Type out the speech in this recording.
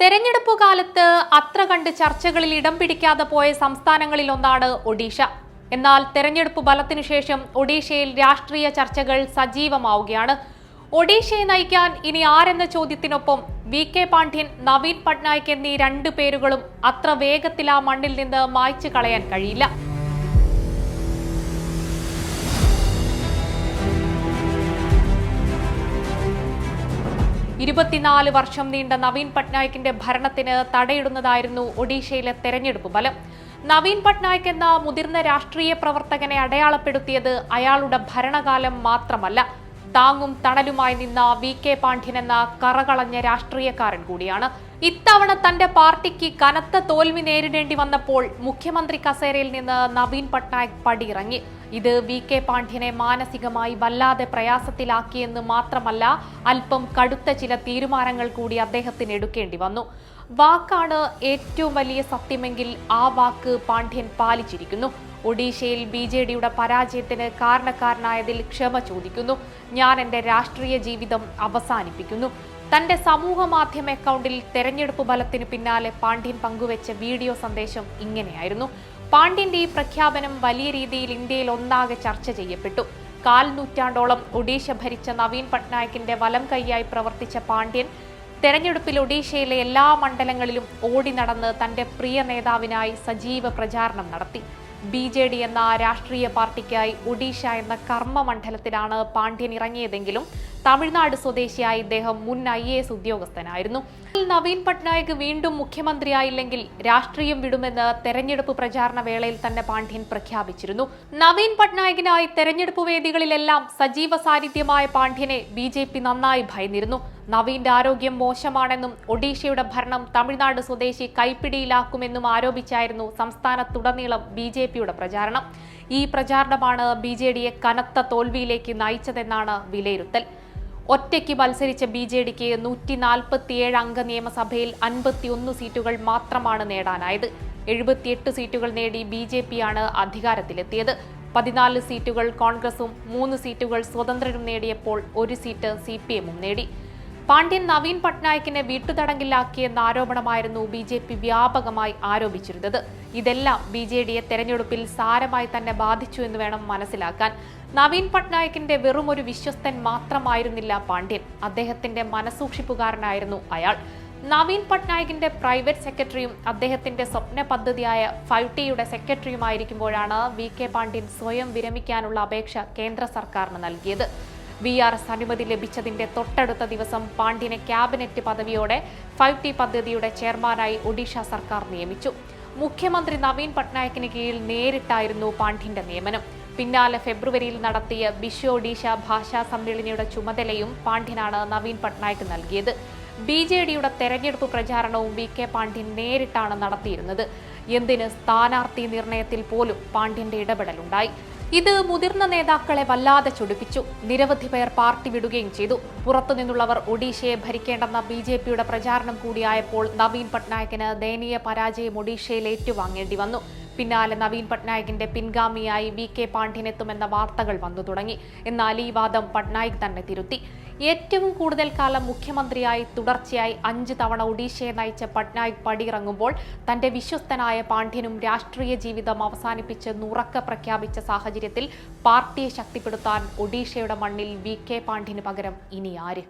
തെരഞ്ഞെടുപ്പ് കാലത്ത് അത്ര കണ്ട് ചർച്ചകളിൽ ഇടം പിടിക്കാതെ പോയ സംസ്ഥാനങ്ങളിലൊന്നാണ് ഒഡീഷ. എന്നാൽ തെരഞ്ഞെടുപ്പ് ബലത്തിനു ശേഷം ഒഡീഷയിൽ രാഷ്ട്രീയ ചർച്ചകൾ സജീവമാവുകയാണ്. ഒഡീഷയെ നയിക്കാൻ ഇനി ആരെന്ന ചോദ്യത്തിനൊപ്പം വി കെ പാണ്ഡ്യൻ നവീൻ പട്നായിക് എന്നീ രണ്ടു പേരുകളും അത്ര വേഗത്തിൽ ആ മണ്ണിൽ നിന്ന് മായ്ച്ചു കളയാൻ കഴിയില്ല. ഇരുപത്തിനാല് വർഷം നീണ്ട നവീൻ പട്നായിക്കിന്റെ ഭരണത്തിന് തടയിടുന്നതായിരുന്നു ഒഡീഷയിലെ തെരഞ്ഞെടുപ്പ് ഫലം. നവീൻ പട്നായിക് എന്ന മുതിർന്ന രാഷ്ട്രീയ പ്രവർത്തകനെ അടയാളപ്പെടുത്തിയത് അയാളുടെ ഭരണകാലം മാത്രമല്ല. താങ്ങും തണലുമായി നിന്ന വി കെ പാണ്ഡ്യൻ എന്ന കറകളഞ്ഞ രാഷ്ട്രീയക്കാരൻ കൂടിയാണ്. ഇത്തവണ തന്റെ പാർട്ടിക്ക് കനത്ത തോൽവി നേരിടേണ്ടി വന്നപ്പോൾ മുഖ്യമന്ത്രി കസേരയിൽ നിന്ന് നവീൻ പട്നായിക് പടിയിറങ്ങി. ഇത് വി കെ പാണ്ഡ്യനെ മാനസികമായി വല്ലാതെ പ്രയാസത്തിലാക്കിയെന്ന് മാത്രമല്ല അല്പം കടുത്ത ചില തീരുമാനങ്ങൾ കൂടി അദ്ദേഹത്തിന് എടുക്കേണ്ടി വന്നു. വാക്കാണ് ഏറ്റവും വലിയ സത്യമെങ്കിൽ ആ വാക്ക് പാണ്ഡ്യൻ പാലിച്ചിരിക്കുന്നു. ഒഡീഷയിൽ ബി ജെ ഡിയുടെ പരാജയത്തിന് കാരണക്കാരനായതിൽ ക്ഷമ ചോദിക്കുന്നു. ഞാൻ എന്റെ രാഷ്ട്രീയ ജീവിതം അവസാനിപ്പിക്കുന്നു. തന്റെ സമൂഹ മാധ്യമ അക്കൗണ്ടിൽ തെരഞ്ഞെടുപ്പ് ഫലത്തിന് പിന്നാലെ പാണ്ഡ്യൻ പങ്കുവെച്ച വീഡിയോ സന്ദേശം ഇങ്ങനെയായിരുന്നു. പാണ്ഡ്യന്റെ ഈ പ്രഖ്യാപനം വലിയ രീതിയിൽ ഇന്ത്യയിൽ ഒന്നാകെ ചർച്ച ചെയ്യപ്പെട്ടു. കാൽ നൂറ്റാണ്ടോളം ഒഡീഷ ഭരിച്ച നവീൻ പട്നായിക്കിന്റെ വലം കൈയായി പ്രവർത്തിച്ച പാണ്ഡ്യൻ തെരഞ്ഞെടുപ്പിൽ ഒഡീഷയിലെ എല്ലാ മണ്ഡലങ്ങളിലും ഓടി നടന്ന് തന്റെ പ്രിയ നേതാവിനായി സജീവ പ്രചാരണം നടത്തി. ബി ജെ ഡി എന്ന രാഷ്ട്രീയ പാർട്ടിക്കായി ഒഡീഷ എന്ന കർമ്മ മണ്ഡലത്തിലാണ് പാണ്ഡ്യൻ ഇറങ്ങിയതെങ്കിലും തമിഴ്നാട് സ്വദേശിയായ ഇദ്ദേഹം മുൻ ഐ എ എസ് ഉദ്യോഗസ്ഥനായിരുന്നു. നവീൻ പട്നായിക് വീണ്ടും മുഖ്യമന്ത്രിയായില്ലെങ്കിൽ രാഷ്ട്രീയം വിടുമെന്ന് തെരഞ്ഞെടുപ്പ് പ്രചാരണ വേളയിൽ തന്നെ പാണ്ഡ്യൻ പ്രഖ്യാപിച്ചിരുന്നു. നവീൻ പട്നായികിനായി തെരഞ്ഞെടുപ്പ് വേദികളിലെല്ലാം സജീവ സാന്നിധ്യമായ പാണ്ഡ്യനെ ബി നന്നായി ഭയന്നിരുന്നു. നവീന്റെ ആരോഗ്യം മോശമാണെന്നും ഒഡീഷയുടെ ഭരണം തമിഴ്നാട് സ്വദേശി കൈപ്പിടിയിലാക്കുമെന്നും ആരോപിച്ചായിരുന്നു സംസ്ഥാനത്തുടനീളം ബി ജെ പിയുടെ പ്രചാരണം. ഈ പ്രചാരണമാണ് ബി ജെ ഡിയെ കനത്ത തോൽവിയിലേക്ക് നയിച്ചതെന്നാണ് വിലയിരുത്തൽ. ഒറ്റയ്ക്ക് മത്സരിച്ച ബി ജെ ഡിക്ക് നൂറ്റി നാൽപ്പത്തിയേഴ് അംഗ നിയമസഭയിൽ അൻപത്തിയൊന്ന് സീറ്റുകൾ മാത്രമാണ് നേടാനായത്. എഴുപത്തിയെട്ട് സീറ്റുകൾ നേടി ബി ജെ പിയാണ് അധികാരത്തിലെത്തിയത്. പതിനാല് സീറ്റുകൾ കോൺഗ്രസും മൂന്ന് സീറ്റുകൾ സ്വതന്ത്രരും നേടിയപ്പോൾ ഒരു സീറ്റ് സി പി എമ്മും നേടി. പാണ്ഡ്യൻ നവീൻ പട്നായിക്കിനെ വീട്ടുതടങ്കിലാക്കിയെന്ന ആരോപണമായിരുന്നു ബി ജെ പി വ്യാപകമായി ആരോപിച്ചിരുന്നത്. ഇതെല്ലാം ബി ജെ ഡിയെ തെരഞ്ഞെടുപ്പിൽ സാരമായി തന്നെ ബാധിച്ചു എന്ന് വേണം മനസ്സിലാക്കാൻ. നവീൻ പട്നായിക്കിന്റെ വെറും ഒരു വിശ്വസ്തൻ മാത്രമായിരുന്നില്ല പാണ്ഡ്യൻ അദ്ദേഹത്തിന്റെ മനസൂക്ഷിപ്പുകാരനായിരുന്നു അയാൾ. നവീൻ പട്നായിക്കിന്റെ പ്രൈവറ്റ് സെക്രട്ടറിയും അദ്ദേഹത്തിന്റെ സ്വപ്ന പദ്ധതിയായ ഫൈവ് ടിയുടെ സെക്രട്ടറിയുമായിരിക്കുമ്പോഴാണ് വി കെ പാണ്ഡ്യൻ സ്വയം വിരമിക്കാനുള്ള അപേക്ഷ കേന്ദ്ര സർക്കാരിന് നൽകിയത്. വി ആർ എസ് അനുമതി ലഭിച്ചതിന്റെ തൊട്ടടുത്ത ദിവസം പാണ്ഡ്യനെ ക്യാബിനറ്റ് പദവിയോടെ ഫൈവ് ടി പദ്ധതിയുടെ ചെയർമാനായി ഒഡീഷ സർക്കാർ നിയമിച്ചു. മുഖ്യമന്ത്രി നവീൻ പട്നായിക്കിന് കീഴിൽ നേരിട്ടായിരുന്നു പാണ്ഡ്യന്റെ നിയമനം. പിന്നാലെ ഫെബ്രുവരിയിൽ നടത്തിയ ഒഡീഷ ഭാഷാ സമ്മേളനയുടെ ചുമതലയും പാണ്ഡ്യനാണ് നവീൻ പട്നായിക് നൽകിയത്. ബി ജെ ഡിയുടെ തെരഞ്ഞെടുപ്പ് പ്രചാരണവും വി കെ പാണ്ഡ്യൻ നേരിട്ടാണ് നടത്തിയിരുന്നത്. എന്തിന് സ്ഥാനാർത്ഥി നിർണയത്തിൽ പോലും പാണ്ഡ്യന്റെ ഇടപെടലുണ്ടായി. ഇത് മുതിർന്ന നേതാക്കളെ വല്ലാതെ ചൊടിപ്പിച്ചു. നിരവധി പേർ പാർട്ടി വിടുകയും ചെയ്തു. പുറത്തുനിന്നുള്ളവർ ഒഡീഷയെ ഭരിക്കേണ്ടെന്ന ബി ജെ പിയുടെ പ്രചാരണം കൂടിയായപ്പോൾ നവീൻ പട്നായിക്കിന് ദയനീയ പരാജയം ഒഡീഷയിൽ ഏറ്റുവാങ്ങേണ്ടി വന്നു. പിന്നാലെ നവീൻ പട്നായിക്കിന്റെ പിൻഗാമിയായി വി കെ പാണ്ഡ്യനെത്തുമെന്ന വാർത്തകൾ വന്നു തുടങ്ങി. എന്നാൽ ഈ വാദം പട്നായിക് തന്നെ തിരുത്തി. ഏറ്റവും കൂടുതൽ കാലം മുഖ്യമന്ത്രിയായി തുടർച്ചയായി അഞ്ച് തവണ ഒഡീഷയെ നയിച്ച പട്നായിക് പടിയിറങ്ങുമ്പോൾ തന്റെ വിശ്വസ്തനായ പാണ്ഡ്യനും രാഷ്ട്രീയ ജീവിതം അവസാനിപ്പിച്ച് നുറക്ക പ്രഖ്യാപിച്ച സാഹചര്യത്തിൽ പാർട്ടിയെ ശക്തിപ്പെടുത്താൻ ഒഡീഷയുടെ മണ്ണിൽ വി കെ പാണ്ഡ്യന് പകരം ഇനി ആര്?